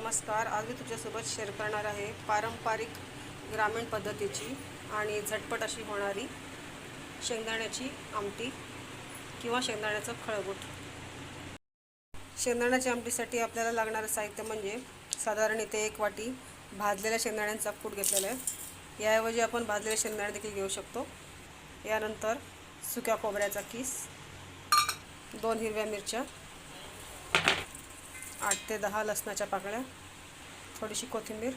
नमस्कार. आज मी तुझ्यासोबत शेअर करणार आहे पारंपरिक ग्रामीण पद्धतीची आणि झटपट अशी होणारी शेंगदाण्याची आमटी किंवा शेंगदाण्याचं खळगूट. शेंगदाण्याच्या आमटीसाठी आपल्याला लागणारं साहित्य म्हणजे साधारण इथे एक वाटी भाजलेल्या शेंगदाण्यांचा कूट घेतलेला आहे. याऐवजी आपण भाजलेले शेंगदाणे देखील घेऊ शकतो. यानंतर सुक्या खोबऱ्याचा किस दोन हिरव्या मिरच्या आठ ते दहा लसणाच्या पाकळ्या थोडीशी कोथिंबीर.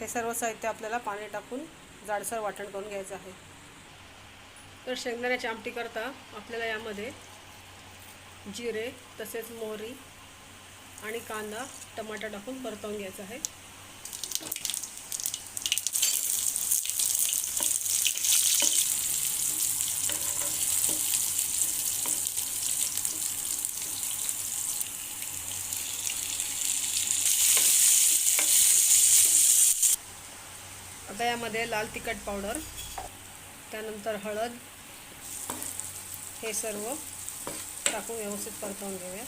हे सर्व साहित्य आपल्याला पाणी टाकून जाडसर वाटण करून घ्यायचं आहे. तर शेंगदाण्याची आमटी करता आपल्याला यामध्ये जिरे तसेच मोहरी आणि कांदा टमाटा टाकून परतवून घ्यायचा आहे. आता यामध्ये लाल तिखट पावडर त्यानंतर हळद हे सर्व टाकून व्यवस्थित परतवून घेऊया.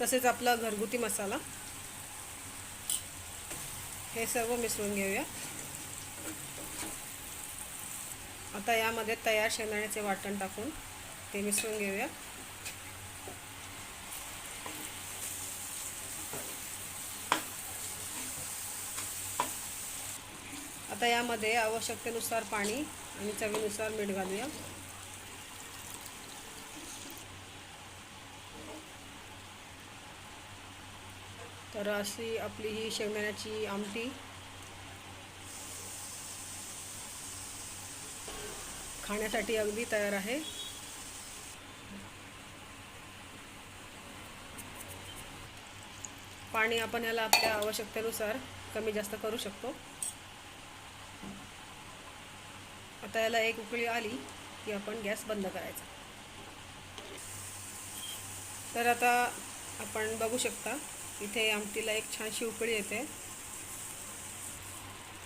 तसेच आपला घरगुती मसाला हे सर्व मिसळून घेऊया. आता यामध्ये तयार शेंगदाण्याचे वाटण टाकून ते मिसळून घेऊया. आता यामध्ये आवश्यकतेनुसार पाणी आणि चवीनुसार मीठ घालूया. तर अशी आपली ही शेंगदाण्याची आमटी. खाण्यासाठी अगदी तयार आहे. पाणी आपण याला आपल्या आवश्यकतेनुसार कमी जास्त करू शकतो. आता याला एक उकळी आली की आपण गॅस बंद करायचा. तर आता आपण बघू शकता इथे आमटीला एक छानशी उकळी येते.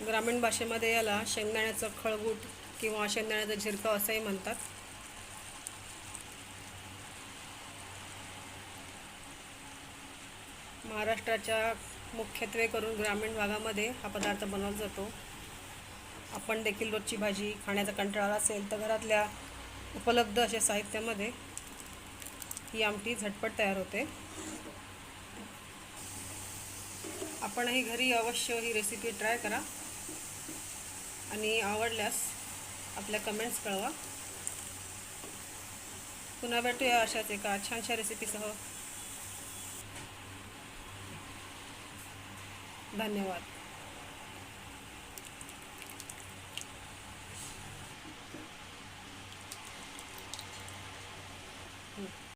ग्रामीण भाषेमध्ये याला शेंगदाण्याचं खळगूट किंवा शेंगदाण्याचं झिरकं असंही म्हणतात. महाराष्ट्राच्या मुख्यत्वे करून ग्रामीण भागामध्ये हा पदार्थ बनवला जातो. आपण देखील रोजची भाजी खाण्याचा कंटाळा असेल तर घरातल्या उपलब्ध अशा साहित्यामध्ये ही आमटी झटपट तयार होते. आपणही घरी अवश्य ही रेसिपी ट्राय करा. आणि आवडल्यास आपल्या कमेंट्स कळवा. पुन्हा भेटूया अशाच एका छानशा रेसिपीसह धन्यवाद.